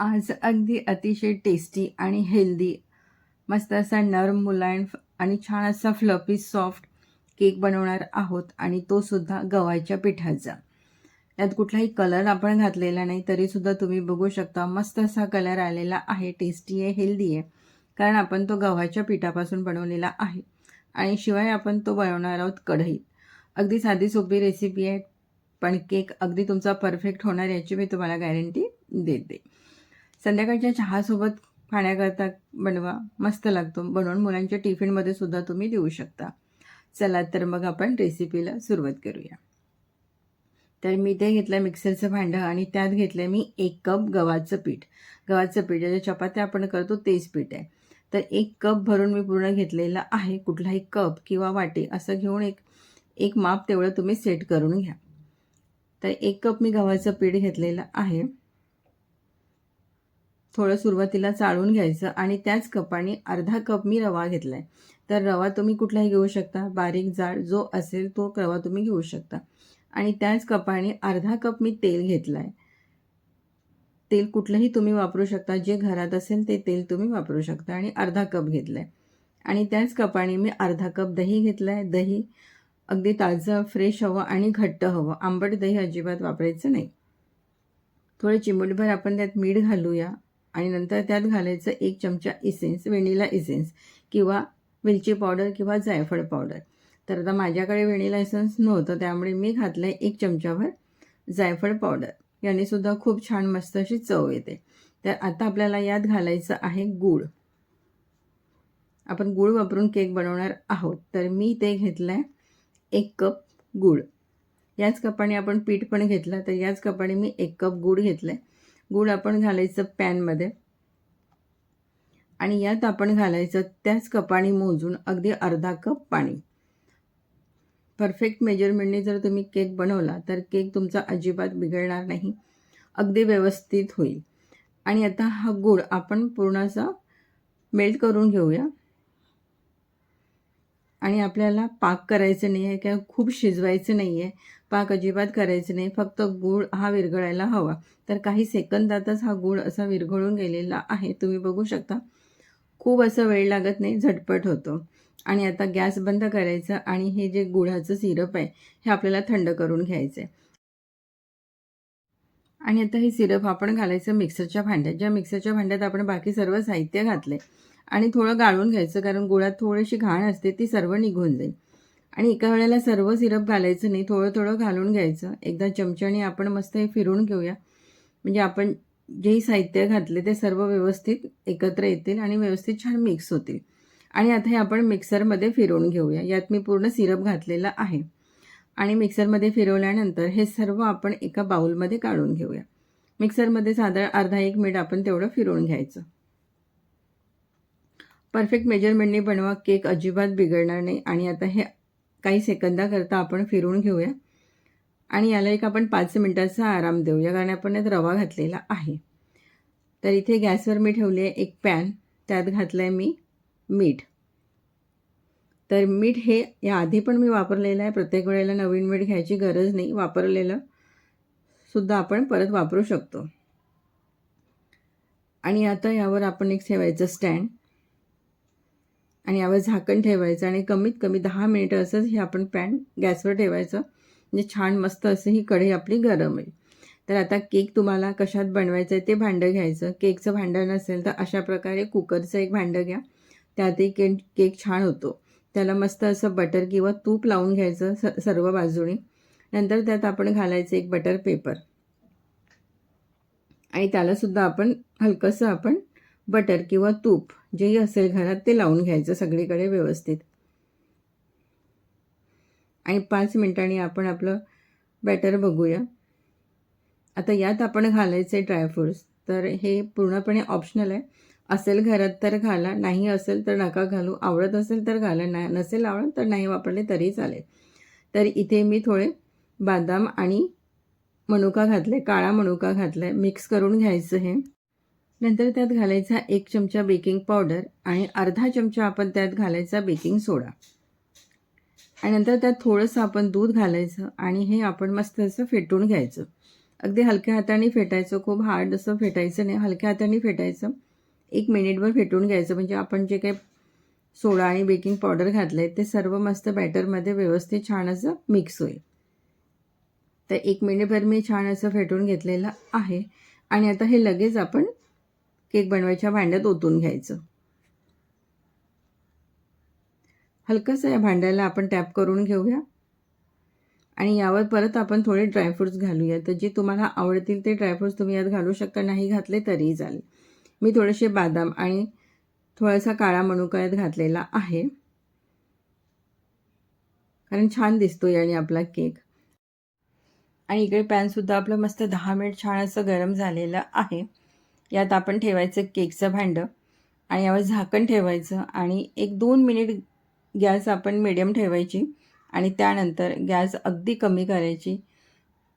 आज अगदी अतिशय टेस्टी आणि हेल्दी मस्त असा नरम मुलायम आणि छान असा फ्लफी सॉफ्ट केक बनवणार आहोत आणि तो सुद्धा गव्हाच्या पिठाचा. यात कुठलाही कलर आपण घातलेला नाही तरीसुद्धा तुम्ही बघू शकता मस्त असा कलर आलेला आहे टेस्टी आहे हेल्दी आहे. कारण आपण तो गव्हाच्या पिठापासून बनवलेला आहे आणि शिवाय आपण तो बनवणार आहोत कढईत. अगदी साधी सोपी रेसिपी आहे पण केक अगदी तुमचा परफेक्ट होणार याची मी तुम्हाला गॅरंटी देते. संध्याकाळच्या चहासोबत खाण्याकरता बनवा. मस्त लागतो. बनवून मुलांच्या टिफिनमध्ये सुद्धा तुम्ही देऊ शकता. चला तर मग आपण रेसिपीला सुरुवात करूया. तर मी ते घेतलं मिक्सरचं भांडं आणि त्यात घेतलं मी एक कप गव्हाचं पीठ. गव्हाचं पीठ ज्या चपात्या आपण करतो तेच पीठ आहे. तर एक कप भरून मी पूर्ण घेतलेलं आहे. कुठलाही कप किंवा वाटी असं घेऊन एक एक माप तेवढं तुम्ही सेट करून घ्या. तर एक कप मी गव्हाचं पीठ घेतलेलं आहे. थोडं सुरुवातीला चाळून घ्यायचं आणि त्याच कपाने अर्धा कप मी रवा घेतला आहे तर रवा तुम्ही कुठलाही घेऊ शकता. बारीक जाड जो असेल तो रवा तुम्ही घेऊ शकता. आणि त्याच कपाने अर्धा कप मी तेल घेतलं आहे तेल कुठलंही तुम्ही वापरू शकता. जे घरात असेल ते तेल तुम्ही वापरू शकता. आणि अर्धा कप घेतलं आहे आणि त्याच कपाने मी अर्धा कप दही घेतलं आहे दही अगदी ताजं फ्रेश हवं आणि घट्ट हवं. आंबट दही अजिबात वापरायचं नाही. थोडं चिमूटभर आपण त्यात मीठ घालूया. आणि नंतर त्यात घालायचं एक चमचा इसेन्स वेनिला इसेन्स किंवा वेलची पावडर किंवा जायफळ पावडर तर आता माझ्याकडे व्हेनिला इसेन्स नव्हतं त्यामुळे मी घातलं आहे एक चमचाभर जायफळ पावडर याने सुद्धा खूप छान मस्त अशी चव येते. तर आता आपल्याला यात घालायचं आहे गूळ. आपण गूळ वापरून केक बनवणार आहोत. तर मी ते घेतलं आहे एक कप गूळ. याच कपाने आपण पीठ पण घेतलं तर याच कपाने मी एक कप गूळ घेतलं आहे गूळ आपण घालायचं पॅनमध्ये. आणि यात आपण घालायचं त्याच कपाने मोजून अगदी अर्धा कप पाणी. परफेक्ट मेजरमेंटने जर तुम्ही केक बनवला तर केक तुमचा अजिबात बिघडणार नाही. अगदी व्यवस्थित होईल. आणि आता हा गूळ आपण पूर्ण असा मेल्ट करून घेऊया. आणि आपल्याला पाक करायचं नाही आहे किंवा खूप शिजवायचं नाही आहे पाक अजिबात करायचं नाही. फक्त गूळ हा विरघळायला हवा. तर काही सेकंदातच हा गूळ असा विरघळून गेलेला आहे. तुम्ही बघू शकता. खूप असं वेळ लागत नाही. झटपट होतो. आणि आता गॅस बंद करायचं आणि हे जे गुळाचं सिरप आहे हे आपल्याला थंड करून घ्यायचं आहे आणि आता हे सिरप आपण घालायचं मिक्सरच्या भांड्यात. ज्या मिक्सरच्या भांड्यात आपण बाकी सर्व साहित्य घातले आणि थोडं गाळून घ्यायचं कारण गुळात थोडीशी घाण असते ती सर्व निघून जाईल. आणि एका वेळेला सर्व सिरप घालायचं नाही थोडं थोडं घालून घ्यायचं. एकदा चमच्याने आपण मस्त हे फिरून घेऊया. म्हणजे आपण जेही साहित्य घातले ते सर्व व्यवस्थित एकत्र येतील आणि व्यवस्थित छान मिक्स होतील. आणि आता हे आपण मिक्सरमध्ये फिरवून घेऊया. यात मी पूर्ण सिरप घातलेला आहे. आणि मिक्सरमध्ये फिरवल्यानंतर हे सर्व आपण एका बाउलमध्ये काढून घेऊया. मिक्सरमध्ये साधारण अर्धा एक मिनिट आपण तेवढं फिरवून घ्यायचं. परफेक्ट मेजरमेंटने बनवा. केक अजिबात बिघडणार नाही. आणि आता हे काही सेकंदाकरता आपण फिरून घेऊया. आणि याला एक आपण पाच मिनटाचा आराम देऊया कारण आपण यात रवा घातलेला आहे. तर इथे गॅसवर मी ठेवली आहे एक पॅन त्यात घातलं आहे मी मीठ. तर मीठ हे याआधी पण मी वापरलेलं आहे प्रत्येक वेळेला नवीन मीठ घ्यायची गरज नाही वापरलेलं सुद्धा आपण परत वापरू शकतो. आणि आता यावर आपण एक ठेवायचं स्टँड. आणि यावर झाकण ठेवायचं आणि कमीत कमी दहा मिनिटं असंच हे आपण पॅन गॅसवर ठेवायचं. म्हणजे छान मस्त असं ही कढई आपली गरम आहे तर आता केक तुम्हाला कशात बनवायचं आहे ते भांडं घ्यायचं. केकचं भांडं नसेल तर अशा प्रकारे कुकरचं एक भांडं घ्या. त्यातही के केक छान होतो. त्याला मस्त असं बटर किंवा तूप लावून घ्यायचं स सर्व बाजूने. नंतर त्यात आपण घालायचं एक बटर पेपर. आणि त्यालासुद्धा आपण हलकंसं आपण बटर किंवा तूप जेही असेल घरात ते लावून घ्यायचं सगळीकडे व्यवस्थित. आणि पाच मिनिटांनी आपण आपलं बॅटर बघूया. आता यात आपण घालायचं आहे ड्रायफ्रूट्स तर हे पूर्णपणे ऑप्शनल आहे. असेल घरात तर घाला नाही असेल तर नका घालू. आवडत असेल तर घाला नाही नसेल आवडत तर नाही वापरले तरी चालेल. तर इथे मी थोडे बदाम आणि मनुका घातले काळा मनुका घातला आहे मिक्स करून घ्यायचं हे. नंतर त्यात घालायचा एक चमचा बेकिंग पावडर आणि अर्धा चमचा आपण त्यात घालायचा बेकिंग सोडा. आणि नंतर त्यात थोडंसं आपण दूध घालायचं आणि हे आपण मस्त असं फेटून घ्यायचं. अगदी हलक्या हाताने फेटायचं खूप हार्ड असं फेटायचं नाही. हलक्या हाताने फेटायचं. एक मिनिटभर फेटून घ्यायचं. म्हणजे आपण जे काही सोडा आणि बेकिंग पावडर घातलं आहे ते सर्व मस्त बॅटरमध्ये व्यवस्थित छान असं मिक्स होईल. तर एक मिनिटभर मी छान असं फेटून घेतलेलं आहे. आणि आता हे लगेच आपण केक बनवायच्या भांड्यात ओतून घ्यायचं. हलकंसं या भांड्याला आपण टॅप करून घेऊया. आणि यावर परत आपण थोडे ड्रायफ्रूट्स घालूया तर जे तुम्हाला आवडतील ते ड्रायफ्रूट्स तुम्ही यात घालू शकता नाही घातले तरीही चालेल. मी थोडेसे बादाम आणि थोडासा काळा मनुका यात घातलेला आहे. कारण छान दिसतो याने आपला केक. आणि इकडे पॅनसुद्धा आपलं मस्त दहा मिनिट छान असं गरम झालेलं आहे. यात आपण ठेवायचं केकचं भांडं आणि यावर झाकण ठेवायचं आणि एक दोन मिनिट गॅस आपण मिडियम ठेवायची आणि त्यानंतर गॅस अगदी कमी करायची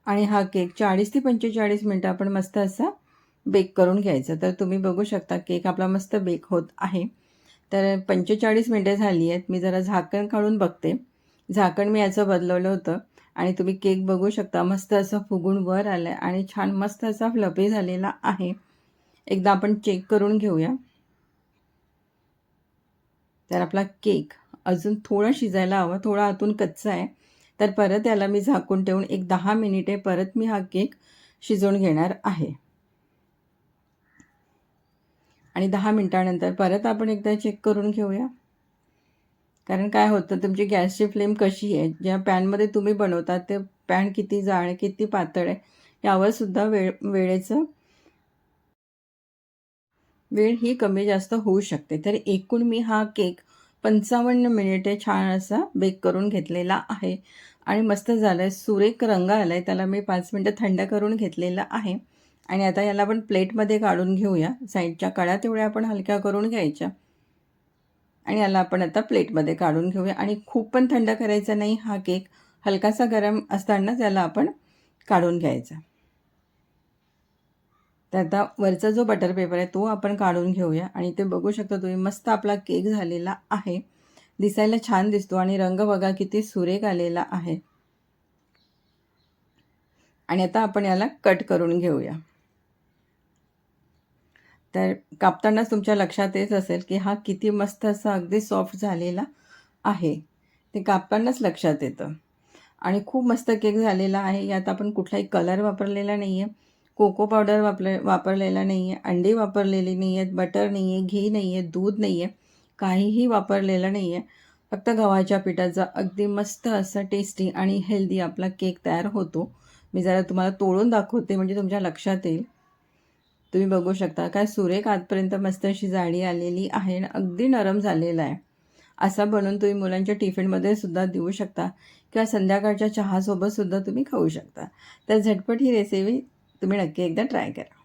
आणि हा केक चाळीस ते पंचेचाळीस मिनटं आपण मस्त असा बेक करून घ्यायचा. तर तुम्ही बघू शकता केक आपला मस्त बेक होत आहे. तर पंचेचाळीस मिनटं झाली आहेत. मी जरा झाकण काढून बघते. झाकण मी याचं बदलवलं होतं आणि तुम्ही केक बघू शकता मस्त असं फुगून वर आलं आहे आणि छान मस्त असा फ्लपी झालेला आहे. एकदा आपण चेक करून घेऊया. तर आपला केक अजून थोडा शिजायला हवा थोडा आतून कच्चा आहे. तर परत याला मी झाकून ठेवून एक दहा मिनिटे परत मी हा केक शिजवून घेणार आहे. आणि दहा मिनटानंतर परत आपण एकदा चेक करून घेऊया. कारण काय होतं तुमची गॅसची फ्लेम कशी आहे ज्या पॅनमध्ये तुम्ही बनवता ते पॅन किती जाड आहे किती पातळ आहे यावर सुद्धा वेळ वेळेचं वेळ ही कमी जास्त होऊ शकते. तर एकूण मी हा केक पंचावन्न मिनिटे छान असा बेक करून घेतलेला आहे. आणि मस्त झालं आहे सुरेख रंग आला आहे त्याला मी पाच मिनटं थंड करून घेतलेला आहे. आणि आता याला आपण प्लेटमध्ये काढून घेऊया. साईडच्या कळ्या तेवढ्या आपण हलक्या करून घ्यायच्या. आणि याला आपण आता प्लेटमध्ये काढून घेऊया. आणि खूप पण थंड करायचा नाही हा केक. हलकासा गरम असतानाच याला आपण काढून घ्यायचा. तर आता वरचा जो बटर पेपर आहे तो आपण काढून घेऊया. आणि ते बघू शकता तुम्ही मस्त आपला केक झालेला आहे. दिसायला छान दिसतो आणि रंग बघा किती सुरेख आलेला आहे. आणि आता आपण याला कट करून घेऊया. तर कापतानाच तुमच्या लक्षात येत असेल की हा किती मस्त असा अगदी सॉफ्ट झालेला आहे. ते कापतानाच लक्षात येतं. आणि खूप मस्त केक झालेला आहे. यात आपण कुठलाही कलर वापरलेला नाही आहे कोको पावडर वापरले वापरलेला नाही आहे अंडी वापरलेली नाही आहेत बटर नाही आहे घी नाही आहे दूध नाही आहे काहीही वापरलेलं नाही आहे फक्त गव्हाच्या पिठाचा अगदी मस्त असा टेस्टी आणि हेल्दी आपला केक तयार होतो. मी जरा तुम्हाला तोडून दाखवते म्हणजे तुमच्या लक्षात येईल. तुम्ही बघू शकता काय सुरेख आतपर्यंत मस्त अशी जाडी आलेली आहे आणि अगदी नरम झालेला आहे. असा बनवून तुम्ही मुलांच्या टिफिनमध्ये सुद्धा देऊ शकता किंवा संध्याकाळच्या चहासोबत सुद्धा तुम्ही खाऊ शकता. तर झटपट ही रेसिपी तुम्ही नक्की एकदा ट्राय करा.